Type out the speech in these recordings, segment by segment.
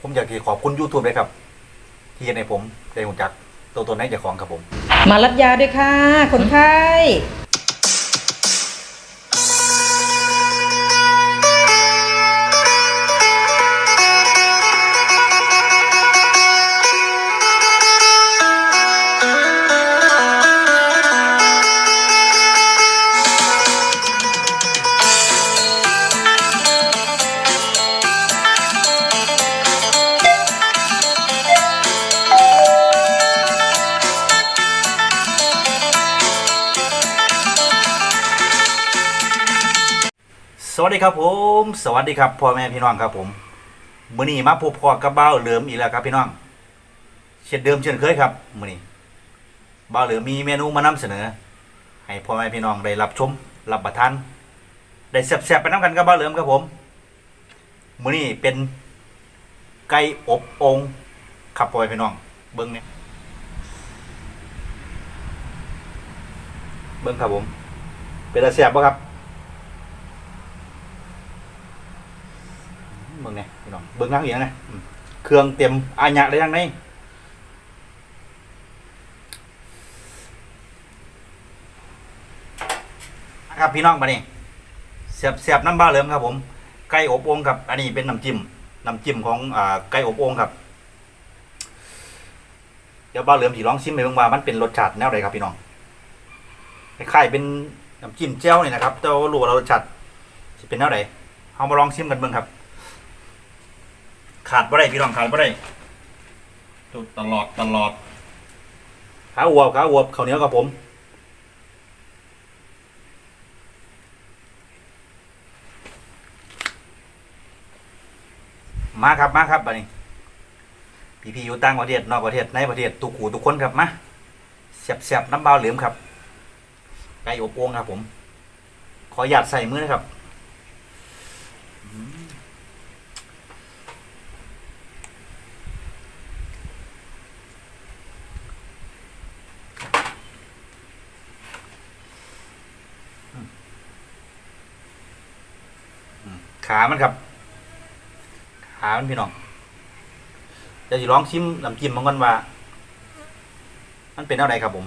ผมอยากจะขอบคุณ YouTube เลยครับ ที่เห็นให้ผมได้หุ่นจักตัวตนในเจ้าของครับผม มารับยาด้วยค่ะ คนไข้ วัสดีครับผม สวัสดีครับพ่อแม่พี่น้องครับผมมื้อนี้มาพบพ่อกับบ้าเหลิมอีกแล้วครับพี่น้อง เช่นเดิมเช่นเคยครับมื้อนี้เบ้าเหลิมมีเมนูมานำเสนอ ให้พ่อแม่พี่น้องได้รับชมรับประทานได้แซ่บๆไปน้ำกันกับบ้าเหลิมครับผมมื้อนี้เป็นไก่อบองครับพ่อแม่พี่น้อง เบิ้งเนี่ยเบิ้งครับผม เป็นตาแซ่บปะครับ เบิ่ง เนี่ยพี่น้องล่างอีกนะเครื่องเต็มอาญะเลยทางในครับพี่น้องมาเนี่ยเสียบเสียบน้ำบ้าเหลิมครับผมไก่อบโอ่งครับ อันนี้เป็นน้ำจิ้มน้ำจิ้มของอ่าไก่อบโอ่งครับเดี๋ยวบ้าเหลิมสิลองชิมไปเบิ่งว่ามันเป็นรสชาติแนวใดครับพี่น้องคล้ายๆเป็นน้ำจิ้มเจ้านี่นะครับแต่ว่ารู้ว่ารสชาติสิเป็นแนวใดเอามาลองชิมกันเบิ่งครับ ขาดบ่ได้พี่น้องขาดบ่ได้ตุตลอดตลอดขาอวบขาอวบข้าวเหนียวกับผม มาครับมาครับบัดนี้พี่พี่ๆอยู่ต่างประเทศนอกประเทศในประเทศทุกหูทุกคนครับมาเสียบเสียบน้ำเบาเหลือมครับไก่อบโอ่งครับผม ขอหยาดใส่มือนะครับ ขามันครับ ขามันพี่น้องเดี๋ยวจะลองชิมน้ำจิ้มมันก่อนว่า มันเป็นอะไรครับผม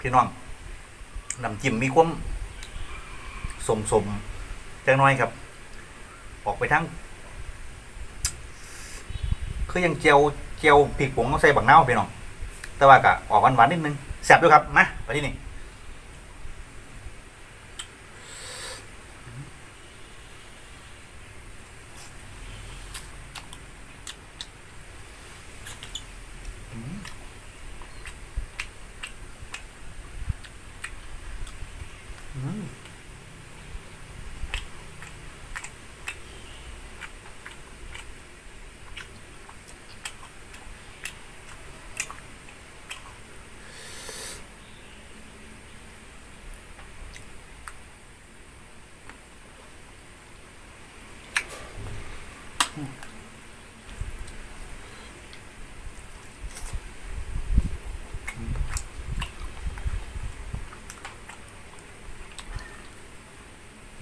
พี่น้องน้ำจิ้มมีความสมสมจังน้อยครับ ออกไปทั้ง คือยังเจียวเจียวผิกผงต้องใส่บักนาไปหน่อยแต่ว่ากะออกหวานๆนิดนึงแซ่บด้วยครับมาไปที่นี่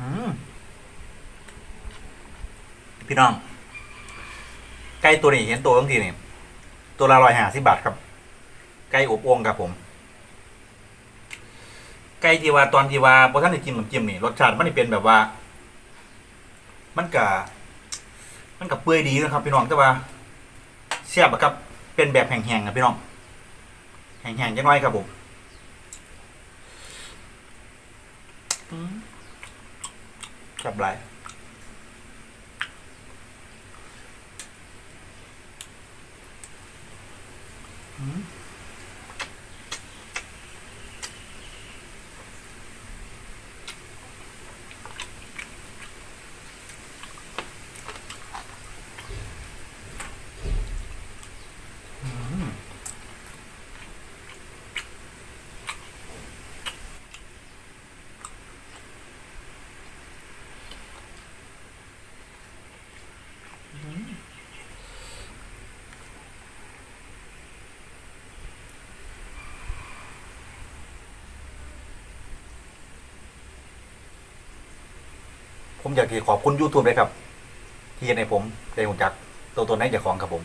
อืม พี่น้อง ไก่ตัวนี้เห็นตัวบางทีนี่ตัวละร้อยห้าสิบบาทครับ ไก่อบโอ่งครับผม ไก่ที่ว่าตอนทีว่าพอท่านได้จิ้มน้ำจิ้มนี่รสชาติมันเป็นแบบว่า มันกะมันกับเปื่อยดีนะครับพี่น้องแต่ว่าเสียบอะครับ เป็นแบบแห้งๆนะพี่น้องแห้งๆจังน้อยครับผมจับหลา ผมอยากจะขอบคุณ YouTube เลยครับ ที่เฮ็ดให้ผมได้รู้จักตัวตนในเจ้าของครับผม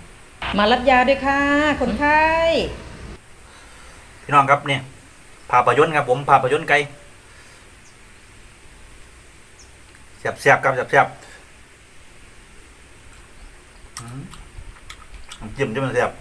มารับยาด้วยค่ะ คนไข้พี่น้องครับเนี่ยภาพยนตร์ครับผมภาพยนตร์ไกลเสียบเสียบๆครับเสียบเสียบๆอืมน้ำจิ้มที่มันเสียบ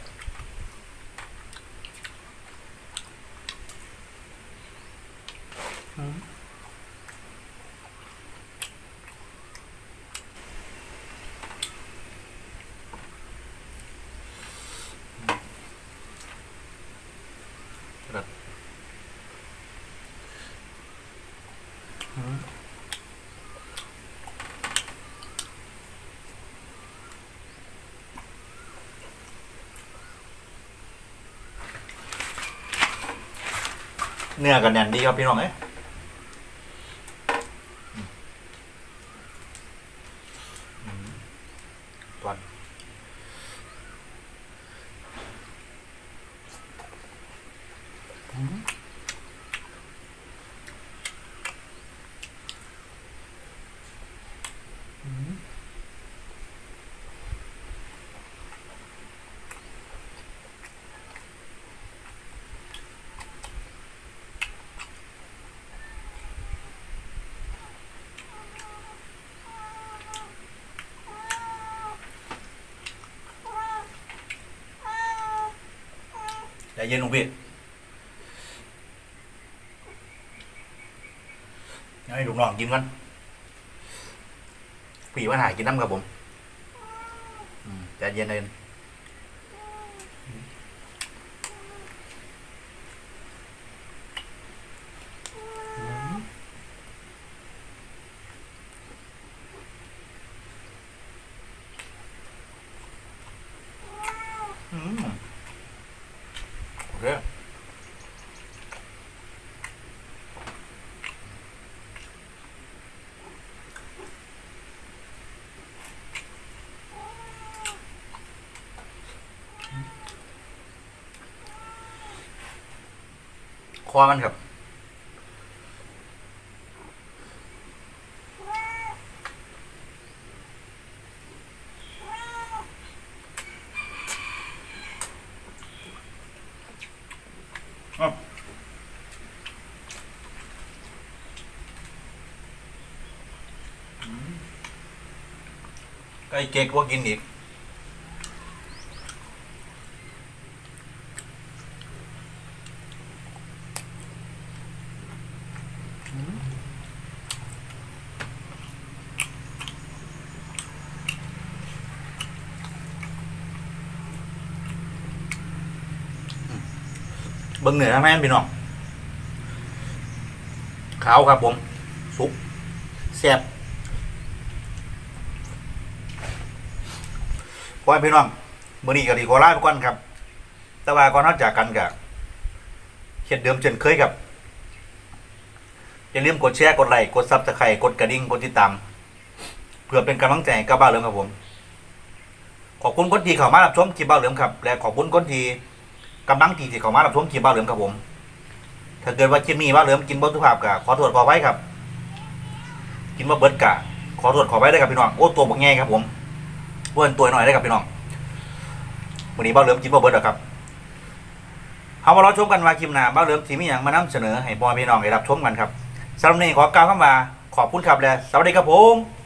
เนื้อกับแน่นดีครับพี่น้องเอ้ย ใจเย็นลงพี่ให้ลูกน้องกินก่อนผีว่าหายกินน้ำครับผมอืมใจเย็นเลยอืมโอเค คอมันครับไก่เก๊กว่ากินอีก เบิ้งเหนือแม่นพี่น้องขาวครับผมสุกแซ่บพ่อแม่พี่น้องมื้อนี้ก็ดีขอลาไปก่อนครับ แต่ว่าก่อนนอกจากกันก็เช่นเดิมเช่นเคยครับอย่าลืมกดแชร์กดไลค์กดซับสไครต์กดกระดิ่งกดติดตามเพื่อเป็นกำลังใจกับบ้าเหลืองครับผม ขอบคุณคนที่เข้ามารับชมคลิปบ้าเหลืองครับ และขอบคุณคนที่ กำลังที่ที่เข้ามารับชมคลิปบ้าเหลืองครับผม ถ้าเกิดว่าคลิปนี้บ้าเหลืองกินบ่ทุกภาพก็ขอโทษขอไว้ครับ กินบ่เบิดกะขอโทษขอไว้ได้ครับพี่น้องโอ้ตัวบักแง่ครับผมเพื่นตัวหน่อยได้ครับพี่น้องวันนี้บ้าเหลิมกินบ่เบิดหรอครับเอามาเราชมกันว่าคลิปหน้าบ้าเหลิมสีมีอย่างมานำเสนอให้พ่อพี่น้องได้รับชมกันครับสำหรับวันนี้ขอกล่าวคำว่าขอบคุณครับและสวัสดีครับผม